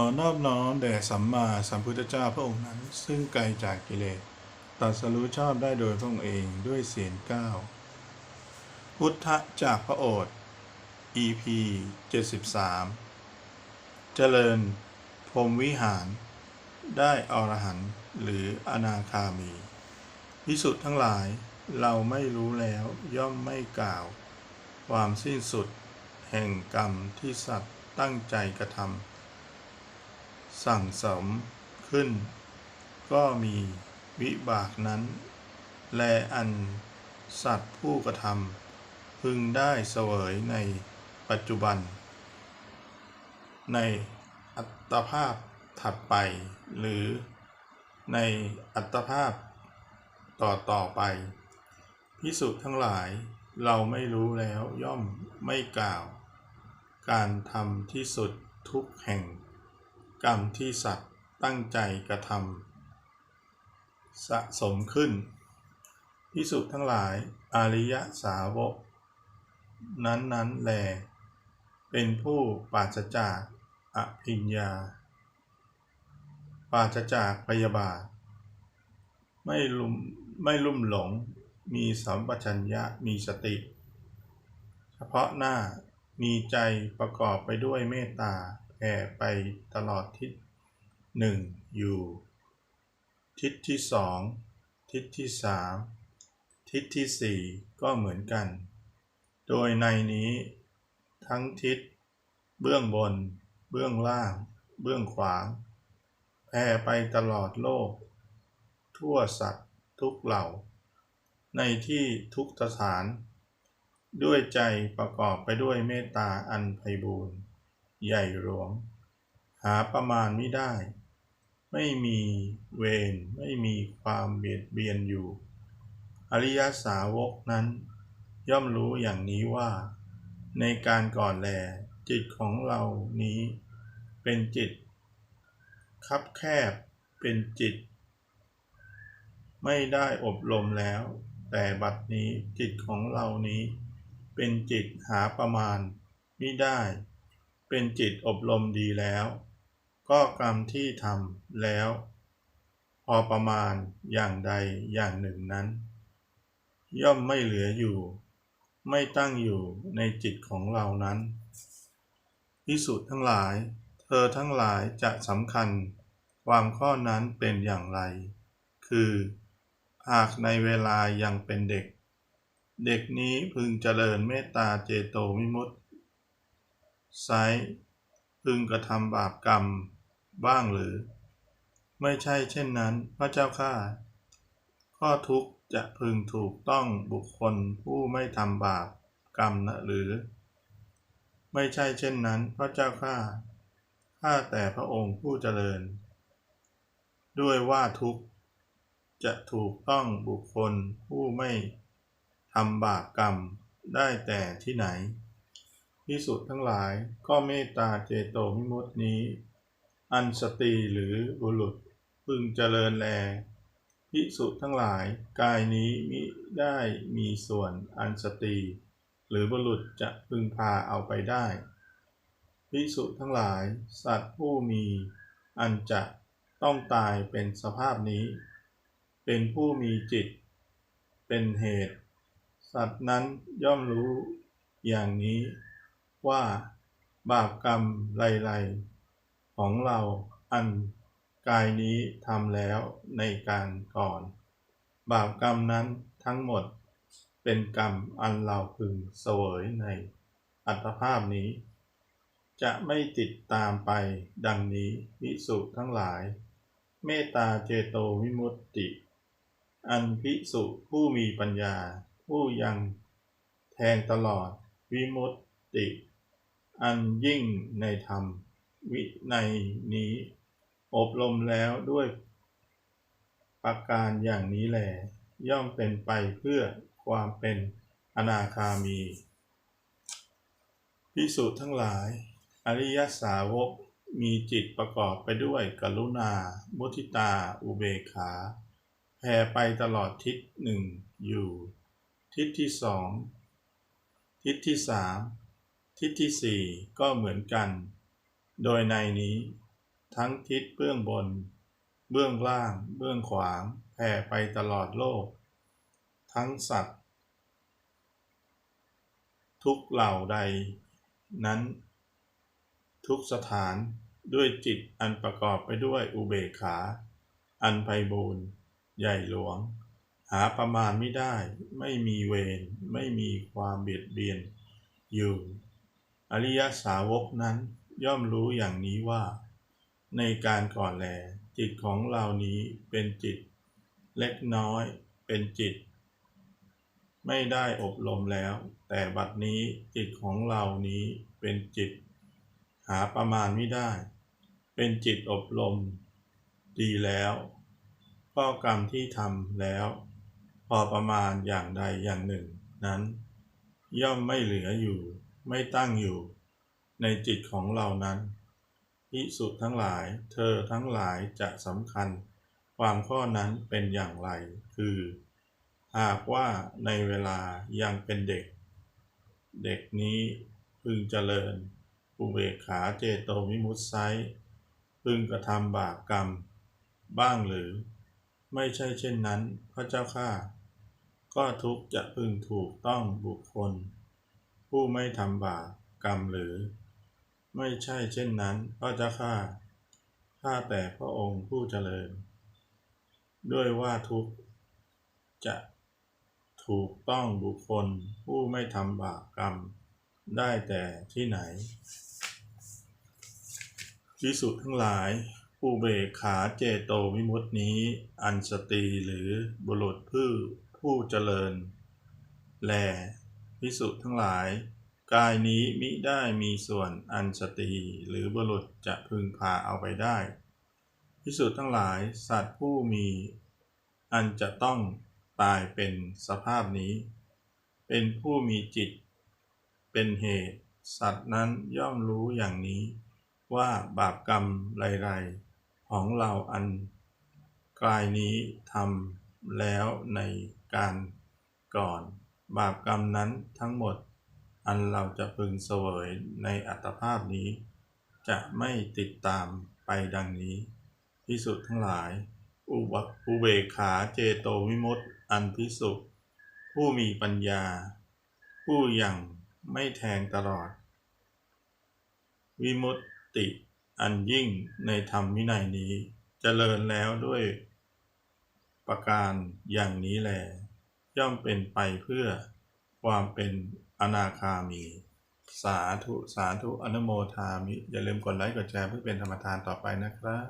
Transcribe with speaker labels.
Speaker 1: อนอบน้อมแด่สัมมาสัมพุทธเจ้าพระองค์นั้น ซึ่งไกลจากกิเลสตรัสรู้ชอบได้โดยพระองค์เองด้วยเสียงก้าวพุทธจากพระโอษฐ์ EP 73 เจริญพรมวิหาร ได้อรหันต์หรืออนาคามีพิสุทธ์ทั้งหลายเราไม่รู้แล้วย่อมไม่กล่าว ความสิ้นสุด แห่งกรรมที่สัตว์ตั้งใจกระทำ สั่งสมขึ้น ก็มีวิบากนั้น แลอันสัตว์ผู้กระทำพึงได้เสวยในปัจจุบัน ในอัตภาพถัดไป หรือในอัตภาพต่อต่อไป พิสุทั้งหลายเราไม่รู้แล้วย่อมไม่กล่าว การทำที่สุดทุกแห่ง กรรมที่สัตว์ตั้งใจกระทำสะสมขึ้นพิสุทั้งหลายอริยสาวก นั้นนั้นแล เป็นผู้ปราศจากอภิญญาปราศจากพยาบาท ไม่ลุ่มไม่ลุ่มหลงมีสัมปชัญญะมีสติ เฉพาะหน้ามีใจประกอบไปด้วยเมตตา ผ่ไปตลอดทิศหนึ่งอยู่ ทิศที่สองทิศที่สามทิศที่สี่ก็เหมือนกัน โดยในนี้ ทั้งทิศ เบื้องบน เบื้องล่าง เบื้องขวางแผ่ไปตลอดโลก ทั่วสัตว์ทุกเหล่า ในที่ทุกสถาน ด้วยใจประกอบไปด้วยเมตตาอันไพบูรณ์ ใหญ่หลวง หาประมาณไม่ได้ ไม่มีเวรไม่มีความเบียดเบียนอยู่ อริยสาวกนั้น ย่อมรู้อย่างนี้ว่า ในการก่อนแลจิตของเรานี้ เป็นจิต คับแคบเป็นจิต ไม่ได้อบรมแล้ว แต่บัดนี้จิตของเรานี้ เป็นจิตหาประมาณไมิได้ เป็นจิตอบรมดีแล้ว ก็กรรมที่ทำแล้ว พอประมาณอย่างใดอย่างหนึ่งนั้น ย่อมไม่เหลืออยู่ ไม่ตั้งอยู่ในจิตของเรานั้นพิสุทธ์ทั้งหลาย เธอทั้งหลายจะสำคัญ ความข้อนั้นเป็นอย่างไร คือ หากในเวลายังเป็นเด็ก เด็กนี้พึงเจริญเมตตาเจโตวิมุตติ ไซร้พึงกระทำบาปกรรมบ้างหรือ ไม่ใช่เช่นนั้น พระเจ้าข้าข้อทุกข์จะพึงถูกต้องบุคคลผู้ไม่ทำบาปกรรมนะหรือ ไม่ใช่เช่นนั้น พระเจ้าข้าข้าแต่พระองค์ผู้เจริญ ด้วยว่าทุกข์จะถูกต้องบุคคลผู้ไม่ทำบาปกรรมได้แต่ที่ไหน พิสุทธ์ทั้งหลาย ก็เมตตาเจโตวิมุตตินี้ อันสตรีหรือบุรุษพึงเจริญแลพิสุทั้งหลาย กายนี้มิได้มีส่วนอันสตรีหรือบุรุษจะพึงพาเอาไปได้พิสุทั้งหลาย สัตว์ผู้มีอันจะต้องตายเป็นสภาพนี้ เป็นผู้มีจิต เป็นเหตุ สัตว์นั้นย่อมรู้อย่างนี้ ว่าบาปกรรมไร ๆ ของเราอันกายนี้ทำแล้วในการก่อน บาปกรรมนั้นทั้งหมดเป็นกรรมอันเราพึงเสวยในอัตภาพนี้ จะไม่ติดตามไปดังนี้พิสุทั้งหลาย เมตตาเจโตวิมุตติ อันพิสุผู้มีปัญญา ผู้ยังแทงตลอดวิมุตติ อันยิ่งในธรรม วิในนี้ อบรมแล้วด้วยประการอย่างนี้แหลย่อมเป็นไปเพื่อความเป็นอนาคามีพิสูจน์ทั้งหลาย อริยสาวกมีจิตประกอบไปด้วยกรุณา มุทิตา อุเบกขาแผ่ไปตลอดทิศหนึ่งอยู่ ทิศที่สองทิศที่สาม ทิศที่สี่ก็เหมือนกัน โดยในนี้ ทั้งทิศเบื้องบน เบื้องล่าง เบื้องขวางแผ่ไปตลอดโลก ทั้งสัตว์ ทุกเหล่าใด นั้น ทุกสถานด้วยจิตอันประกอบไปด้วยอุเบกขา อันไพบูรณ์ใหญ่หลวง หาประมาณไม่ได้ ไม่มีเวรไม่มีความเบียดเบียนอยู่ อริยสาวกนั้นย่อมรู้อย่างนี้ว่า ในการก่อนแล จิตของเรานี้เป็นจิต เล็กน้อยเป็นจิต ไม่ได้อบรมแล้ว แต่บัดนี้จิตของเรานี้เป็นจิต หาประมาณไม่ได้ เป็นจิตอบรม ดีแล้วก็กรรมที่ทำแล้ว พอประมาณอย่างใดอย่างหนึ่ง นั้น ย่อมไม่เหลืออยู่ ไม่ตั้งอยู่ในจิตของเรานั้นพิสุทั้งหลาย เธอทั้งหลายจะสำคัญ ความข้อนั้นเป็นอย่างไร คือ หากว่าในเวลายังเป็นเด็ก เด็กนี้พึงเจริญอุเบกขาเจโตวิมุตไซพึงกระทำบาปกรรม บ้างหรือ ไม่ใช่เช่นนั้น พระเจ้าข้าก็ทุกข์จะพึงถูกต้องบุคคล ผู้ไม่ทำบาปกรรมหรือ ไม่ใช่เช่นนั้นพระเจ้าข้าข้าแต่พระองค์ผู้เจริญ ด้วยว่าทุกจะถูกต้องบุคคลผู้ไม่ทำบาปกรรม ได้แต่ที่ไหนพิสุทธ์ทั้งหลายอุเบกขาเจโตวิมุตตินี้ อันสตรีหรือบุรุษผู้ผู้เจริญ แล พิสุทั้งหลาย กายนี้มิได้มีส่วนอันสตรีหรือบุรุษจะพึงพาเอาไปได้ พิสุทั้งหลายสัตว์ผู้มีอันจะต้องตายเป็นสภาพนี้ เป็นผู้มีจิต เป็นเหตุ สัตว์นั้นย่อมรู้อย่างนี้ว่าบาปกรรมไรๆของเราอันกายนี้ทำแล้วในการก่อน บาปกรรมนั้นทั้งหมด อันเราจะพึงเสวยในอัตภาพนี้ จะไม่ติดตามไปดังนี้พิสุทั้งหลาย อุบอุเบกขาเจโตวิมุตติอันพิสุผู้มีปัญญา ผู้ยังไม่แทงตลอด วิมุตติอันยิ่งในธรรมวินัยนี้จเจริญแล้วด้วยประการอย่างนี้แล ย่อมเป็นไปเพื่อความเป็นอนาคามี สาธุ สาธุ อนุโมทามิ อย่าลืมกดไลค์ กดแชร์เพื่อเป็นธรรมทานต่อไปนะครับ